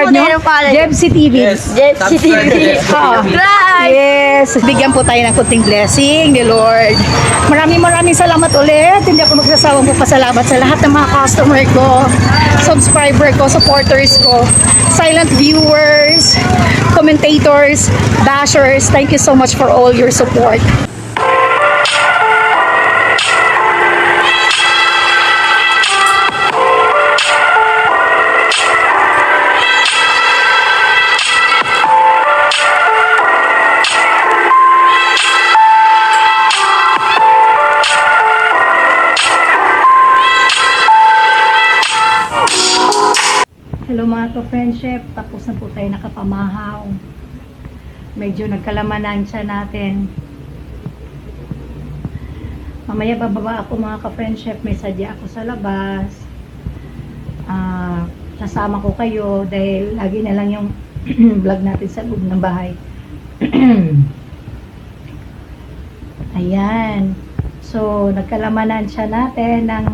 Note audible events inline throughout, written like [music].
po nyo. Jebsi TV. Yes. Jebsi TV. Oo. Yes, bigyan po tayo ng kunting blessing ni Lord. Maraming maraming salamat ulit. Hindi ako magsasawang magpasalamat sa lahat ng mga customer ko, subscriber ko, supporters ko, silent viewers, commentators, bashers. Thank you so much for all your support. Hello mga ka-friendship, tapos na po tayo nakapamahaw. Medyo nagkalamanan siya natin. Mamaya bababa ako mga ka-friendship, may sadya ako sa labas. Ah, sasama ko kayo dahil lagi na lang yung [clears throat] vlog natin sa loob ng bahay. [clears throat] Ayan. So, nagkalamanan siya natin ng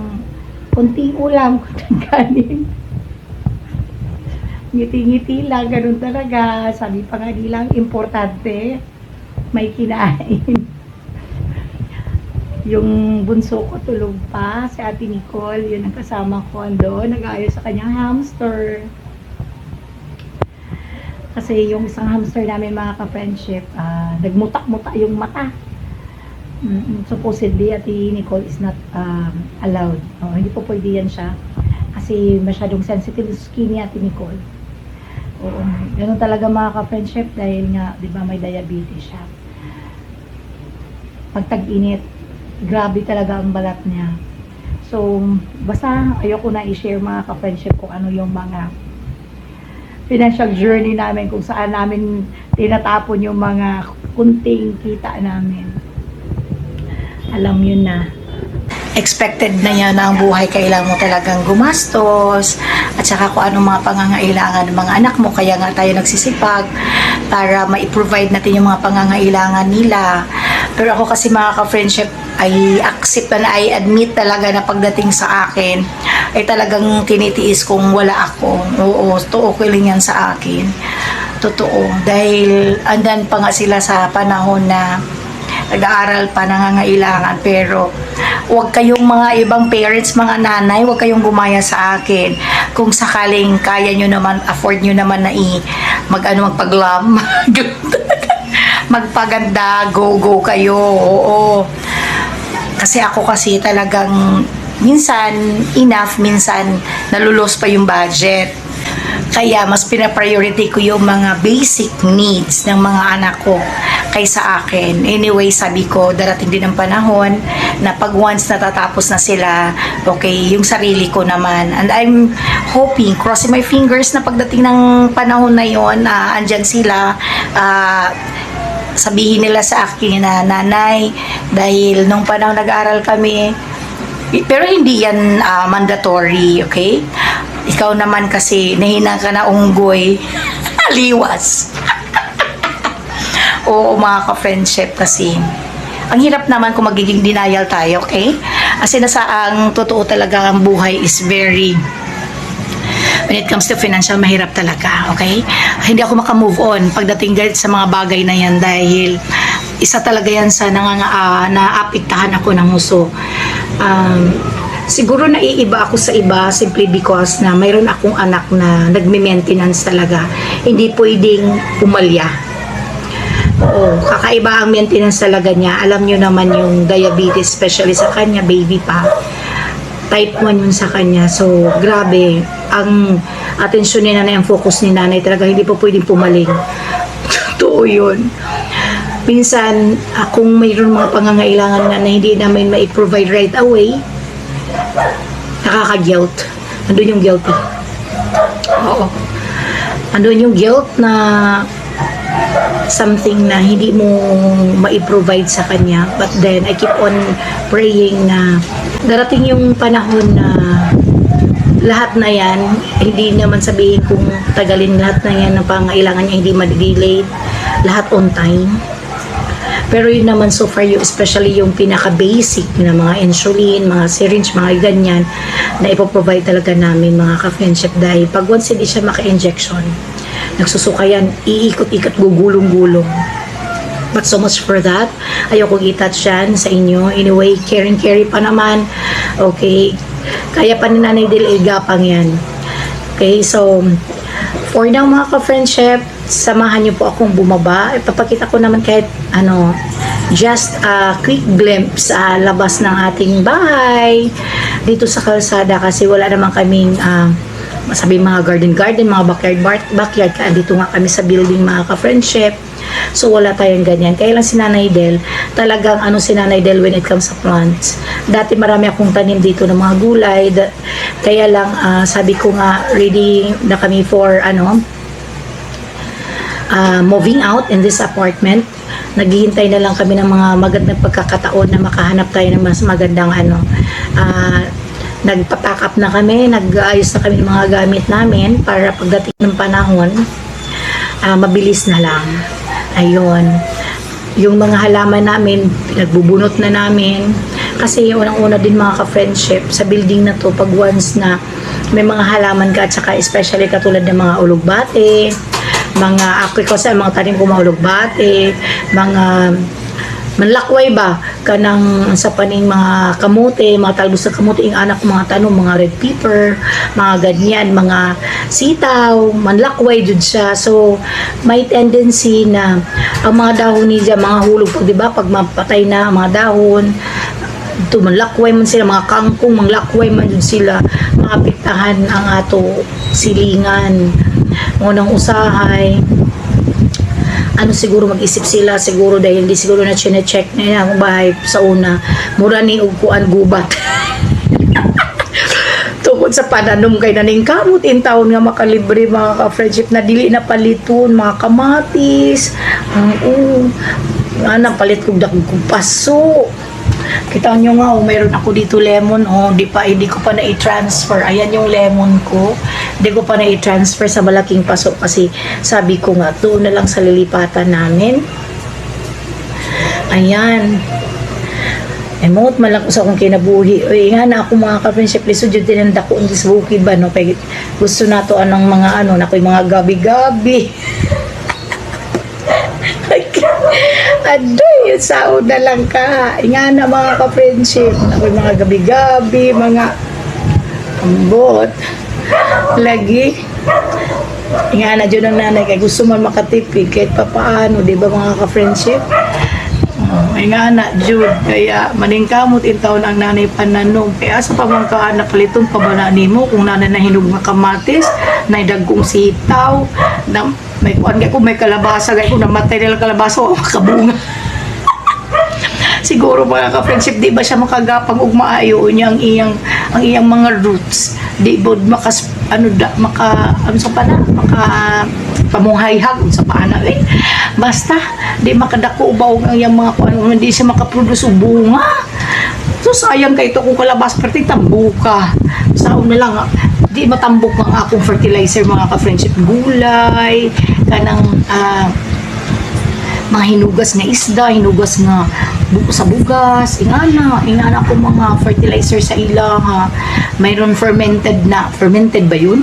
kunting ulam, [laughs] kunting kanin ngiti-ngiti lang, ganun talaga. Sabi pa nga nilang, importante, may kinain. [laughs] yung bunso ko tulog pa, si Ate Nicole, yun ang kasama ko doon, nag-aayos sa kanyang hamster. Kasi yung isang hamster namin mga ka-friendship, ah, nagmutak-mutak yung mata. Mm, supposedly, Ate Nicole is not um, allowed. Oh, hindi po pwede yan siya. Kasi masyadong sensitive skin ni Ate Nicole. Oo, ganun talaga mga ka-friendship dahil nga, di ba, may diabetes siya. Pag tag-init, grabe talaga ang balat niya. So, basta ayoko na i-share mga ka-friendship kung ano yung mga financial journey namin, kung saan namin tinatapon yung mga kunting kita namin. Alam yun na expected na yan na ang buhay, kailangan mo talagang gumastos, at saka kung anong mga pangangailangan ng mga anak mo, kaya nga tayo nagsisipag para ma-provide natin yung mga pangangailangan nila. Pero ako kasi mga ka-friendship, ay accept na, I admit talaga na pagdating sa akin, ay talagang tinitiis kung wala ako. Oo, to okay lang yan sa akin. Totoo. Dahil andan pa nga sila sa panahon na nag-aaral pa, nangangailangan, pero huwag kayong mga ibang parents, mga nanay, huwag kayong gumaya sa akin. Kung sakaling kaya nyo naman, afford nyo naman na i, mag, ano, magpaglam, [laughs] magpaganda, go, go kayo, oo. Kasi ako kasi talagang minsan enough, minsan nalulos pa yung budget. Kaya mas pinapriority ko yung mga basic needs ng mga anak ko kaysa akin. Anyway, sabi ko, darating din ang panahon na pag once natatapos na sila, okay, yung sarili ko naman. And I'm hoping, crossing my fingers na pagdating ng panahon na yon, ah, andyan sila, ah, sabihin nila sa akin na nanay, dahil nung panahon nag-aaral kami, pero hindi yan ah, mandatory, okay? Ikaw naman kasi, nahina ka na unggoy, aliwas. [laughs] Oo, mga ka-friendship kasi. Ang hirap naman kung magiging denial tayo, okay? Kasi nasa ang totoo talaga ang buhay is very when it comes to financial, mahirap talaga, okay? Hindi ako makamove on pagdating sa mga bagay na yan dahil isa talaga yan sa nanganga, uh, ako ng huso. Um, siguro naiiba ako sa iba simply because na mayroon akong anak na nagme-maintenance talaga. Hindi pwedeng pumalya. Oo, kakaiba ang maintenance talaga niya. Alam niyo naman yung diabetes, especially sa kanya, baby pa type 1 yun sa kanya. So, grabe. Ang atensyon ni nanay, ang focus ni nanay talaga, hindi po pwedeng pumaling. [laughs] Totoo yun. Minsan, ah, kung mayroon mga pangangailangan nga na hindi namin ma-provide right away, nakaka-guilt. Andun yung guilty. Oo. Andun yung guilt na something na hindi mo ma-provide sa kanya. But then, I keep on praying na darating yung panahon na lahat na yan, hindi naman sabihin kung tagalin lahat na yan ng pangailangan niya, hindi ma-delay, lahat on time. Pero yun naman so far yung especially yung pinaka-basic na mga insulin, mga syringe, mga ganyan na ipoprovide talaga namin mga ka-friendship dahil pag once hindi siya maka-injection, nagsusuka yan, iikot-ikot, gugulong-gulong. But so much for that. Ayoko i-touch yan sa inyo. Anyway, carry carry pa naman. Okay. Kaya pa ni Nanay Del igapang yan. Okay, so for now mga ka-friendship, samahan niyo po akong bumaba. Ipapakita ko naman kahit ano, just a quick glimpse sa labas ng ating bahay dito sa kalsada kasi wala naman kaming ah, sabi mga garden garden, mga backyard backyard kaya dito nga kami sa building mga ka-friendship. So wala tayong ganyan. Kaya lang si Nanay Del, talagang ano si Nanay Del when it comes sa plants. Dati marami akong tanim dito ng mga gulay. Da- kaya lang ah, sabi ko nga ready na kami for ano ah, moving out in this apartment. Naghihintay na lang kami ng mga magandang pagkakataon na makahanap tayo ng mas magandang ano ah, nagpapack up na kami, nag-ayos na kami ng mga gamit namin para pagdating ng panahon, ah, mabilis na lang. Ayun. Yung mga halaman namin, nagbubunot na namin. Kasi unang-una din mga ka-friendship, sa building na to, pag once na may mga halaman ka, at saka especially katulad ng mga ulugbate, mga kasi mga tanim ko mga ulugbate, mga manlakway ba kanang sa paning mga kamote, mga talbos sa kamote, yung anak mga tanong, mga red pepper, mga ganyan, mga sitaw, manlakway jud siya. So, may tendency na ang mga dahon niya, mga hulog di ba, pag mapatay na ang mga dahon, ito manlakway man sila, mga kangkong, manlakway man jud sila, maapektahan ang ato silingan. Unang usahay, ano siguro mag-isip sila? Siguro dahil hindi siguro na check na yan ang bahay sa una. Mura ni ugkuan gubat. [laughs] Tungkol sa pananom kay naning kamot in taon nga makalibre mga ka-friendship na dili na paliton mga kamatis. Ang uh, nga palit kong dakong kong paso kita nyo nga, oh, mayroon ako dito lemon, oh, di pa, hindi ko pa na i-transfer. Ayan yung lemon ko. Hindi ko pa na i-transfer sa malaking paso kasi sabi ko nga, doon na lang sa lilipatan namin. Ayan. Emot ko sa akong kinabuhi. Uy, nga na ako mga ka-friendship, liso dyan din ang dako sa bukid ba, no? Kaya gusto na to anong mga ano, na ko'y mga gabi-gabi. [laughs] Adoy, saod na lang ka. Nga na mga ka-friendship. Ako'y mga gabi-gabi, mga ambot. Lagi. Nga na dyan ang nanay kay gusto man makatipid kahit pa paano, di ba mga ka-friendship? Oh, ay nga na, Jude. Kaya maningkamot in taon ang nanay pananom. Kaya sa pamangka anak paliton pa ba na mo kung nanay na hinug nga kamatis, na dagkong sitaw, na may kuan ko may kalabasa kay ko namatay nila kalabasa o [laughs] makabunga. Siguro mga ka-friendship, di ba siya makagapang ug maayo niya ang iyang ang iyang mga roots. Di bod makas ano da maka ano sa pana maka pamuhayhag sa paana eh. Basta di makadako ubaw ang iyang mga kuan hindi siya makaproduce og bunga. So sayang kay ito kung kalabas perti tambuka. Sa una lang di matambok ang akong fertilizer mga ka-friendship gulay kanang ah, mga hinugas nga isda, hinugas nga sa bugas, ingana, ingana ko mga fertilizer sa ila ha. Mayroon fermented na, fermented ba yun?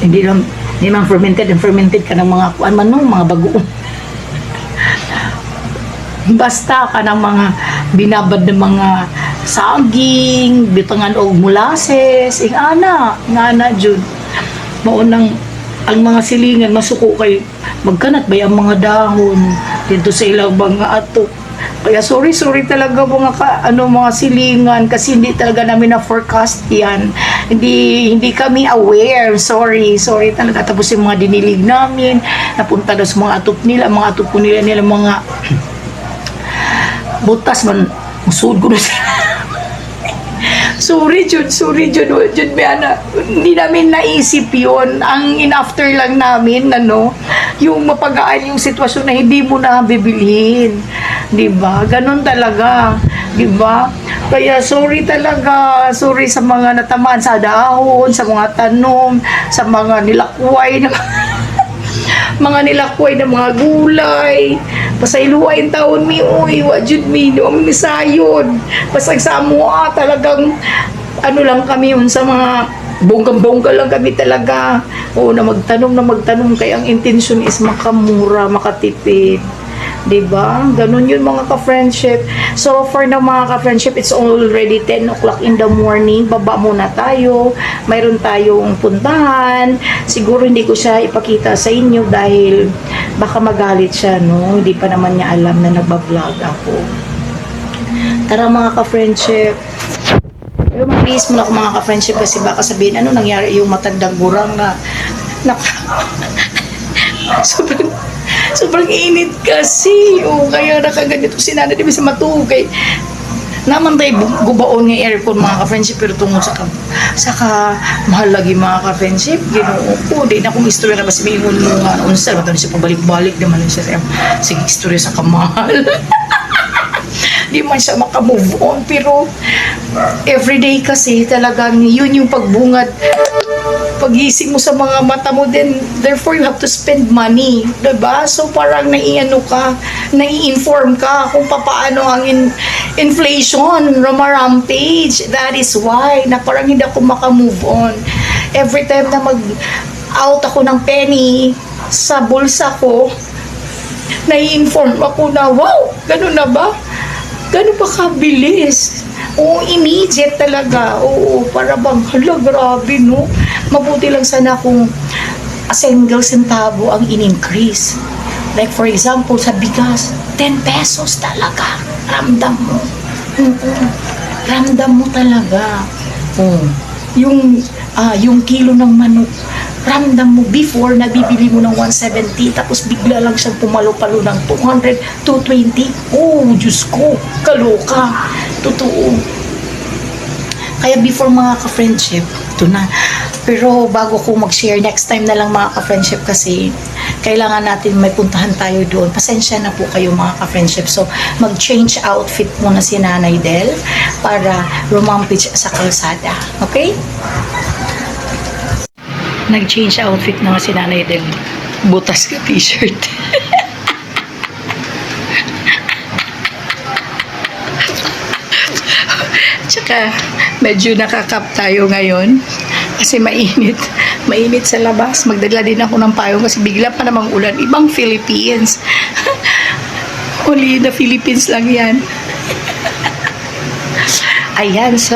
Hindi lang, hindi man fermented, fermented ka ng mga, kuan man no, mga bagoong. [laughs] Basta ka ng mga binabad ng mga saging, bitangan og molasses, ingana, ingana jud. Maunang ang mga silingan masuko kay magkanat ba ang mga dahon dito sa ilang mga ato. Kaya sorry, sorry talaga mga ka, ano mga silingan kasi hindi talaga namin na forecast 'yan. Hindi hindi kami aware. Sorry, sorry talaga tapos yung mga dinilig namin napunta daw sa mga atop nila, mga atop po nila nila mga butas man musud ko. [laughs] Sorry, Jud. Sorry, Jud. Jud, Biana. Hindi namin naisip yon Ang in-after lang namin, ano, yung mapagaan yung sitwasyon na hindi mo na bibilhin. Di ba? Ganon talaga. Di ba? Kaya sorry talaga. Sorry sa mga natamaan sa dahon, sa mga tanom, sa mga nilakway na [laughs] mga nilakway na mga gulay. Pasayluwa yung taon mi, uy, wajud mi, no, mi sayod. Pasag sa mua, talagang, ano lang kami yun sa mga bonggang-bongga lang kami talaga. Oo, na magtanong na magtanong, kaya ang intention is makamura, makatipid. 'di ba? Ganun yun mga ka-friendship. So for now mga ka-friendship, it's already 10 o'clock in the morning. Baba muna tayo. Mayroon tayong puntahan. Siguro hindi ko siya ipakita sa inyo dahil baka magalit siya, no? Hindi pa naman niya alam na nagba-vlog ako. Tara mga ka-friendship. Pero mabilis mo na ako mga ka-friendship kasi baka sabihin ano nangyari? Yung matandang gurang na naka [laughs] sobrang sobrang init kasi. O kaya nakaganito si nanay. Di ba sa matugay naman tayo gubaon ng aircon mga ka-friendship pero tungkol sa sa ka mahal lagi mga ka-friendship ginoo ko. Di na kung istorya na ba si Mingon mo unsa ba siya pabalik-balik naman siya sige istorya sa kamahal [laughs] di man siya makamove on pero everyday kasi talagang yun yung pagbungad. Pagising mo sa mga mata mo din therefore you have to spend money 'di ba so parang naiano ka nai-inform ka kung papaano ang in- inflation rumarampage that is why na parang hindi ako makamove on. Every time na mag out ako ng penny sa bulsa ko nai-inform ako na wow! Ganun na ba Gano'n ba kabilis? Oo, immediate talaga. Oo, para bang, hala, grabe, no? Mabuti lang sana kung a single centavo ang in-increase. Like, for example, sa bigas, 10 pesos talaga. Ramdam mo. Oo, ramdam mo talaga. Oo. Yung, ah, yung kilo ng manok, ramdam mo before nabibili mo ng 170 tapos bigla lang siyang pumalo-palo ng 200, 220. Oh, Diyos ko, kaloka. Totoo. Kaya before mga ka-friendship, ito na. Pero bago ko mag-share, next time na lang mga ka-friendship kasi kailangan natin may puntahan tayo doon. Pasensya na po kayo mga ka-friendship. So, mag-change outfit muna si Nanay Del para rumampage sa kalsada. Okay? Nag-change outfit na nga si Nanay Del. Butas ka t-shirt. [laughs] Tsaka, medyo nakakap tayo ngayon kasi mainit. Mainit sa labas. Magdala din ako ng payong kasi bigla pa namang ulan. Ibang Philippines. [laughs] Huli na Philippines lang yan. [laughs] Ayan, so,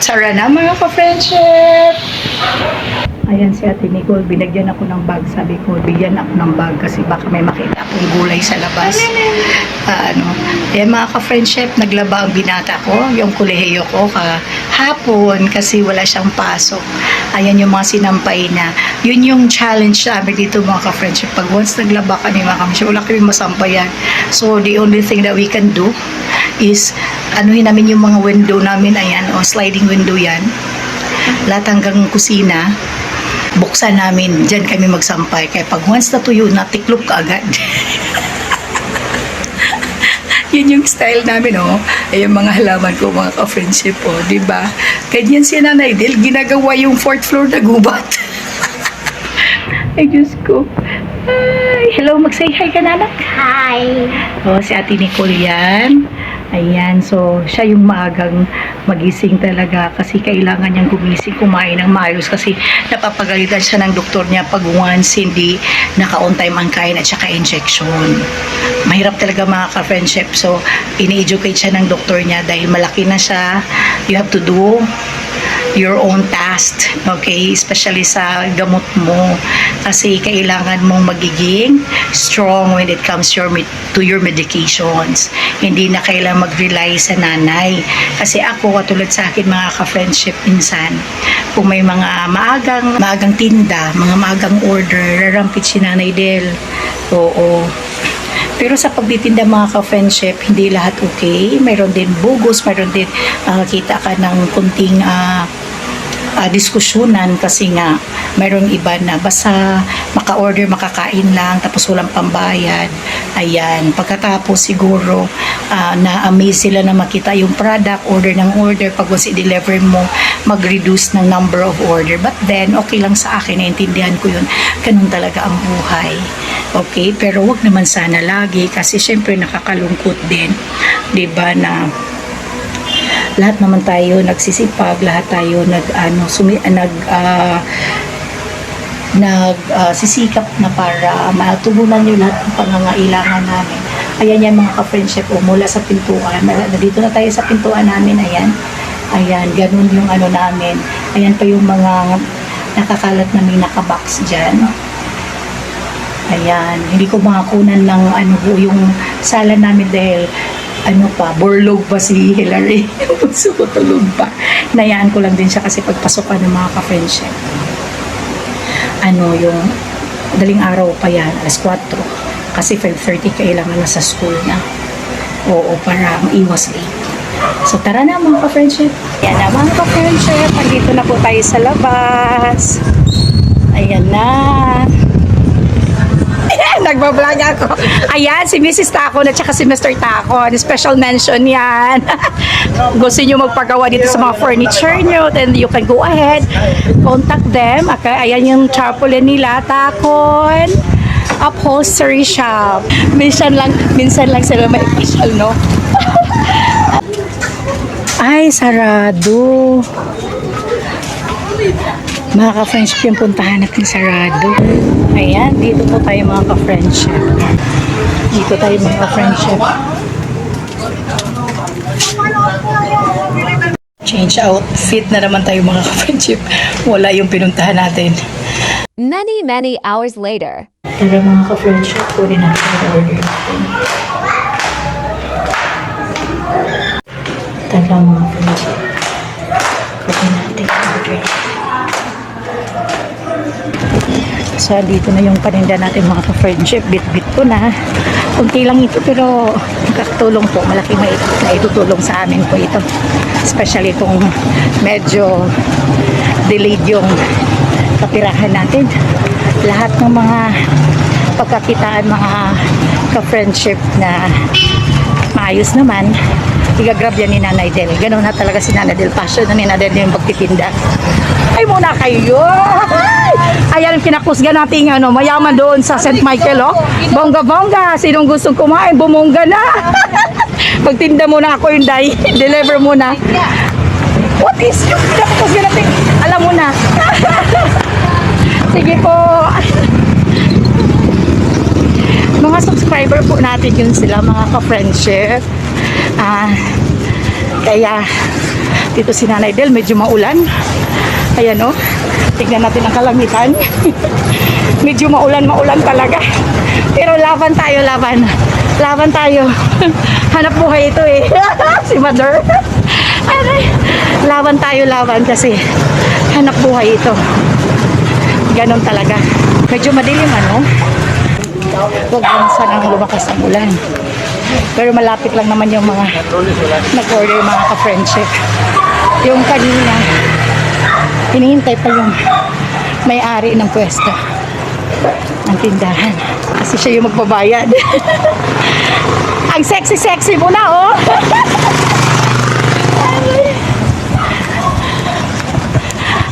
tara na mga ka-friendship! Ayan si Ate Nicole, binagyan ako ng bag. Sabi ko, bigyan ako ng bag kasi baka may makita akong gulay sa labas. Ah, ano. Ayan mga ka-friendship, naglaba ang binata ko, yung kulehiyo ko kahapon kasi wala siyang pasok. Ayan yung mga sinampay na. Yun yung challenge namin dito mga ka-friendship. Pag once naglaba kami mga ka-friendship, wala kami masampayan. So the only thing that we can do is anuhin namin yung mga window namin. Ayan, o sliding window yan. Lahat hanggang kusina buksan namin, dyan kami magsampay. Kaya pag once natuyo na, tiklop ka agad. [laughs] Yun yung style namin, oh. Ay, yung mga halaman ko, mga ka-friendship, oh. di ba? Ganyan si Nanay Del, ginagawa yung fourth floor na gubat. [laughs] Ay, Diyos ko. Ay, hello, mag-say hi ka, nanak. Hi. Oh, si Ate Nicole yan. Ayan, so siya yung maagang magising talaga kasi kailangan niyang gumising, kumain ng maayos kasi napapagalitan siya ng doktor niya pag once hindi naka-on time ang kain at saka injection. Mahirap talaga mga ka-friendship. So, ini-educate siya ng doktor niya dahil malaki na siya. You have to do your own task, okay? Especially sa gamot mo. Kasi kailangan mong magiging strong when it comes your, to your medications. Hindi na kailangan mag-rely sa nanay. Kasi ako, katulad sa akin, mga ka-friendship minsan, kung may mga maagang, maagang tinda, mga maagang order, rarampit si nanay Del. Oo. Pero sa pagtitinda mga ka-friendship, hindi lahat okay. Mayroon din bugos, mayroon din makakita ka ng kunting ah, ah, diskusyonan kasi nga mayroong iba na basta maka-order, makakain lang tapos walang pambayad. Ayan. Pagkatapos siguro ah, na-amaze sila na makita yung product, order ng order. Pag once i-deliver mo, mag-reduce ng number of order. But then, okay lang sa akin, naintindihan ko yun. Ganun talaga ang buhay. Okay, pero wag naman sana lagi kasi syempre nakakalungkot din. 'Di ba na lahat naman tayo nagsisipag, lahat tayo nag ano sumi, nag ah, nag ah, sisikap na para matugunan yung lahat ng pangangailangan namin. Ayan yan mga ka-friendship, o mula sa pintuan. Nandito na tayo sa pintuan namin, ayan. Ayan, ganun yung ano namin. Ayan pa yung mga nakakalat na may nakabox dyan. Ayan, hindi ko makakunan ng ano yung sala namin dahil ano pa, borlog pa si Hillary. [laughs] Puso ko tulog pa. Nayaan ko lang din siya kasi pagpasok ng mga ka-friendship. Ano yung daling araw pa yan, alas 4. Kasi 5.30 kailangan na sa school na. Oo, para iwas late. So tara na mga ka-friendship. Yan na mga ka-friendship. Andito na po tayo sa labas. Ayan na. [laughs] Nagbablog ako. Ayan, si Mrs. Taco at saka si Mr. Taco. Special mention yan. [laughs] Gusto nyo magpagawa dito sa mga furniture nyo, then you can go ahead. Contact them. Okay, ayan yung tarpaulin nila. Tacon upholstery shop. Minsan lang, minsan lang sila may official, no? [laughs] Ay, sarado. Mga ka-friendship yung puntahan natin sarado. Ayan, dito po tayo mga ka-friendship. Dito tayo mga ka-friendship. Change outfit na naman tayo mga ka-friendship. Wala yung pinuntahan natin. Many, many hours later. Tara mga ka-friendship, kunin natin yung order natin. Tara mga friendship. So, dito na yung paninda natin mga ka-friendship. Bit-bit ko na. Kunti lang ito pero nakakatulong po. Malaki may na itutulong sa amin po ito. Especially kung medyo delayed yung kapirahan natin. Lahat ng mga pagkakitaan mga ka-friendship na maayos naman, igagrab yan ni Nanay Del. Ganun na talaga si Nanay Del. Passion na ni Nanay Del yung pagtitinda. Ay muna kayo! Ay! Ayan kinakusga nating ano, mayaman doon sa St. Michael, oh. Bongga-bongga! Sinong gustong kumain, bumongga na! [laughs] Pagtinda muna ako yung day. [laughs] Deliver muna. What is yung kinakusga natin? Alam mo na. [laughs] Sige po. Mga subscriber po natin yun sila, mga ka-friendship. Ah, kaya, dito si Nanay Del, medyo maulan. Ayan o, tignan natin ang kalangitan. [laughs] medyo maulan, maulan talaga. Pero laban tayo, laban. Laban tayo. [laughs] Hanap buhay ito eh. [laughs] si Mother. Aray. Laban tayo, laban kasi hanap buhay ito. Ganon talaga. Medyo madilim ano. Huwag lang sanang lumakas ang ulan. Pero malapit lang naman yung mga nag-order mga ka-friendship. Yung kanina, hinihintay pa yung may-ari ng pwesto ng tindahan. Kasi siya yung magbabayad. [laughs] ang sexy-sexy mo na, oh! [laughs]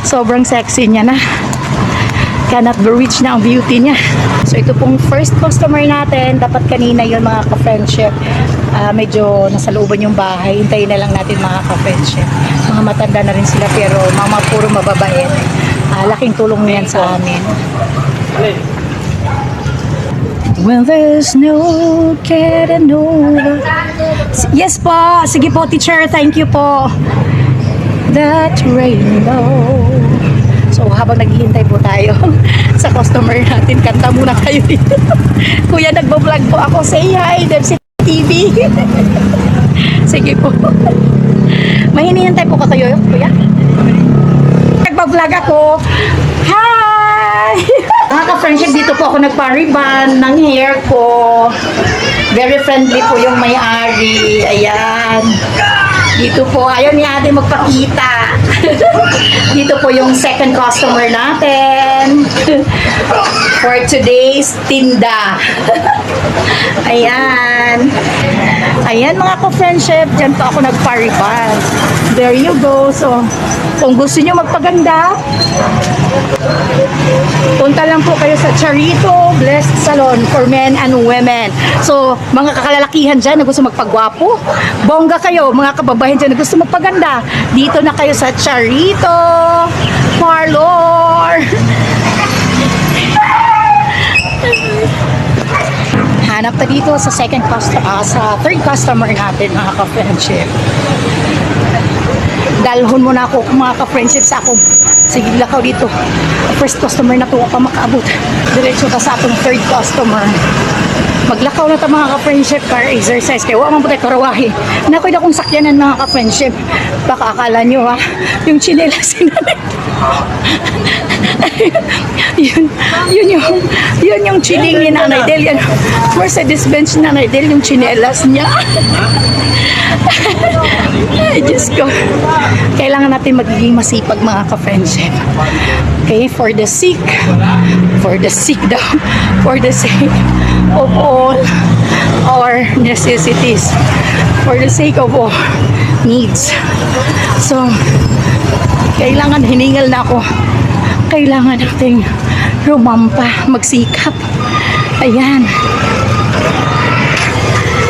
Sobrang sexy niya na cannot be reached na ang beauty niya. So ito pong first customer natin, dapat kanina yun mga ka-friendship. Ah, medyo nasa looban yung bahay, hintayin na lang natin mga ka-friendship. Mga matanda na rin sila pero mga puro mababait. Ah, laking tulong niyan sa amin. When there's no getting. Yes po, sige po teacher, thank you po. That rainbow. So habang naghihintay po tayo [laughs] sa customer natin, kanta muna kayo dito. [laughs] Kuya, nagbo-vlog po ako. Say hi, Debs TV. [laughs] Sige po. May hinihintay po ka kayo, kuya? Nagbo-vlog ako. Hi! Mga ka-friendship, dito po ako nagpa-ribbon ng hair ko. Very friendly po yung may-ari. Ayan. Dito po, ayaw ni ate magpakita. [laughs] Dito po yung second customer natin. [laughs] For today's tinda. [laughs] Ayan. Ayan mga ko-friendship, dyan po ako nagparibal. There you go. So, kung gusto nyo magpaganda, punta lang po kayo sa Charito Blessed Salon for men and women. So, mga kakalalakihan dyan na gusto magpagwapo, bongga kayo, mga kababayan dyan na gusto magpaganda, dito na kayo sa Charito Parlor. Hanap pa dito sa second customer, sa third customer natin mga ka-friendship. Dalhon mo na ako mga ka-friendship sa akong sige lakaw dito. First customer na to pa makaabot. Diretso ka sa atong third customer. Maglakaw na ta mga ka-friendship car exercise kaya wala man tayo karawahi. Na kong sakyanan mga ka-friendship. Baka akala nyo ha, yung chinelas [laughs] yun, yun yung, yun yung chiling ni Nanay Del. Yan, Mercedes Benz ni Nanay Del, yung chinelas niya. [laughs] Ay, Diyos ko. Kailangan natin magiging masipag mga ka-friendship. Okay, for the sick, for the sick daw, [laughs] for the sake of all our necessities, for the sake of all needs. So, kailangan hiningal na ako. Kailangan nating rumampa, magsikap. Ayan.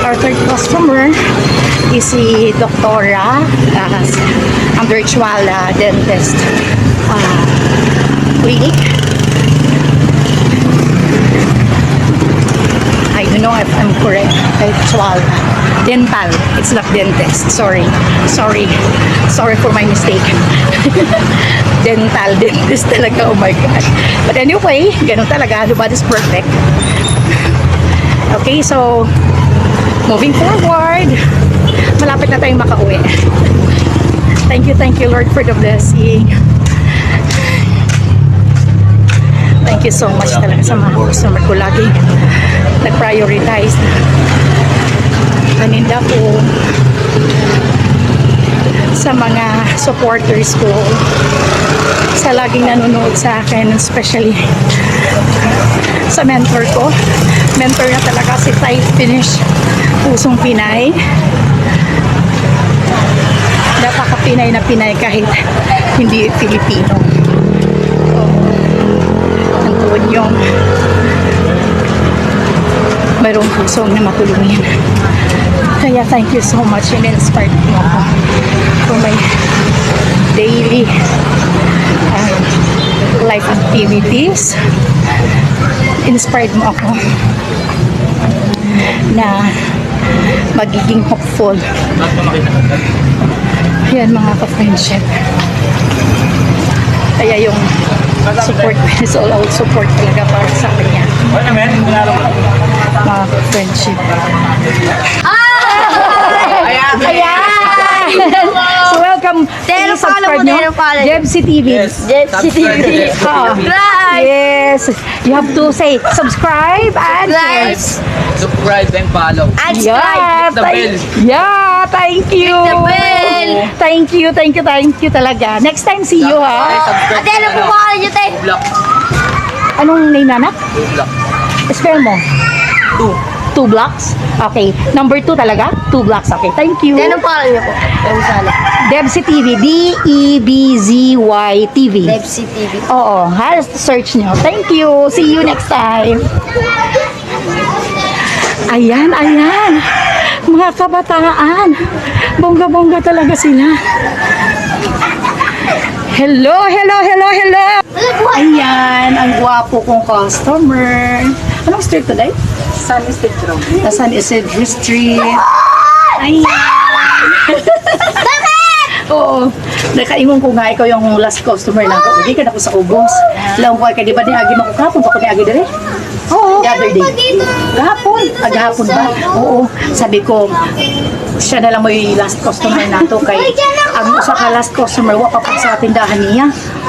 Our third customer is si Doktora uh, ang virtual uh, dentist uh, clinic. I don't know if I'm correct. Virtual dental. It's not dentist. Sorry. Sorry. Sorry for my mistake. [laughs] dental dentist talaga. Oh my gosh. But anyway, ganun talaga. Nobody's perfect. Okay, so moving forward, malapit na tayong makauwi. Thank you, thank you Lord for the blessing. Thank you so much talaga sa mga customer ko. Lagi nag-prioritize. Paninda ko sa mga supporters ko. Sa laging nanonood sa akin especially sa mentor ko. Mentor na talaga si Ty Finish Pusong Pinay. napaka-Pinay na Pinay kahit hindi Filipino Antuon yung mayroong pusong na matulungin. Kaya thank you so much. In-inspired mo ako for my daily uh, life activities. Inspired mo ako na magiging hopeful. Yan mga ka-friendship. Kaya yung support is all out support talaga para sa kanya. Mga ka-friendship. Ayan! so welcome. Dero Please follow subscribe mo, nyo. dero follow. Jebsi TV. Jepsi TV. Oo. Subscribe! Yes. You have to say subscribe and Subscribe. yes. Subscribe and follow. And Yeah, subscribe. the thank, yeah, thank you. The bell. Thank you, thank you, thank you talaga. Next time, see you ha. subscribe Ate, ano na po lang. pangalan niyo, te? Block. Anong name nanak? Block. Spell mo. Two. Two blocks? Okay. Number two talaga? Two blocks. Okay. Thank you. Ate, ano pangalan niyo po? Rosala. Debsy TV. E D-E-B-Z-Y TV. Depsi TV. Oo. Ha? Search nyo. Thank you. See you next time. Ayan, ayan. Mga kabataan. Bongga-bongga talaga sila. Hello, hello, hello, hello. Ayan, ang gwapo kong customer. Anong street today? San Isidro. Ah, San Isidro Street. Ayan. [laughs] Oo. Nakaingon ko nga ikaw yung last customer lang ko. Hindi ka na ko sa ubos. Lang ko kay di ba ni agi makukapon pa ko ni agi dire? Oo. The other day. Gahapon. Ah, gahapon ba? Oo. Sabi ko, siya na lang mo yung last customer nato kay ang usa ka last customer wa pa pa sa tindahan niya.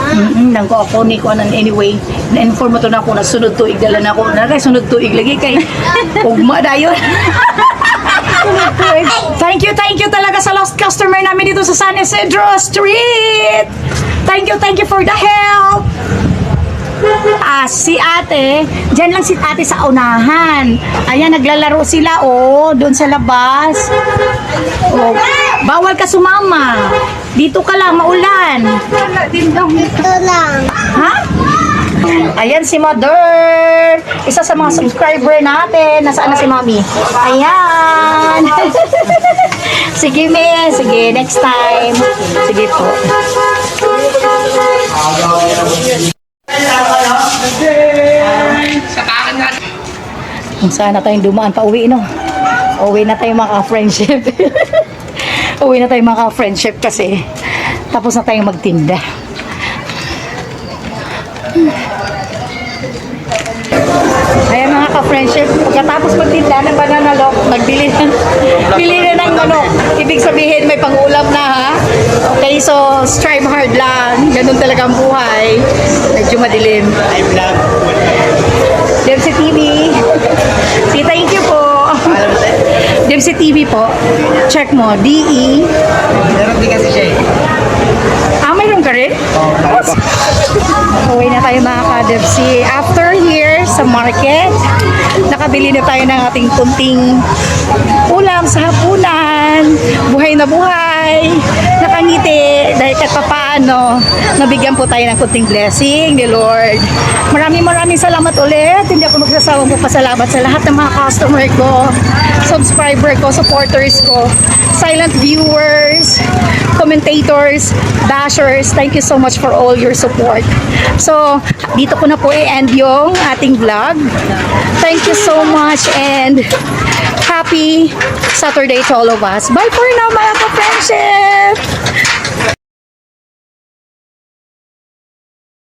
Mm nang ko ako ni ko anan anyway. Na-inform mo to na ako na sunod tuig dala na ako. Na kay sunod tuig lagi kay [laughs] ugma dayon. [laughs] Thank you, thank you talaga sa last customer namin dito sa San Isidro Street. Thank you, thank you for the help. taas. Si ate, dyan lang si ate sa unahan. Ayan, naglalaro sila, oh, doon sa labas. Oh, bawal ka sumama. Dito ka lang, maulan. Ito lang. Ha? Ayan si Mother. Isa sa mga subscriber natin. Nasaan na si Mami? Ayan. [laughs] Sige, me. Sige, next time. Sige po. Kung saan na tayong dumaan pa uwi, no? Uwi na tayo mga friendship [laughs] uwi na tayo mga friendship kasi tapos na tayong magtinda. Ayan mga ka-friendship, pagkatapos magtinda ng banana loaf, nagbili na, [laughs] bili na ng manok. Ibig sabihin may pangulam na ha. Okay, so strive hard lang. Ganun talaga ang buhay. Medyo madilim. I vlog. Dempsey TV. Say thank you po. Tayo? Dempsey TV po. Check mo. D-E. Meron din kasi siya eh. Ah, mayroon ka rin? Uwi na tayo mga ka-Dempsey. After here sa market, nakabili na tayo ng ating kunting ulam sa hapunan. Buhay na buhay. Nakangiti. Dahil kahit pa paano, nabigyan po tayo ng kunting blessing ni Lord. Maraming maraming salamat ulit. Hindi ako magsasawang magpasalamat sa lahat ng mga customer ko, subscriber ko, supporters ko, silent viewers, commentators, bashers. Thank you so much for all your support. So, dito ko na po i-end yung ating vlog. Thank you so much and happy Saturday to all of us. Bye for now mga ka-friendship!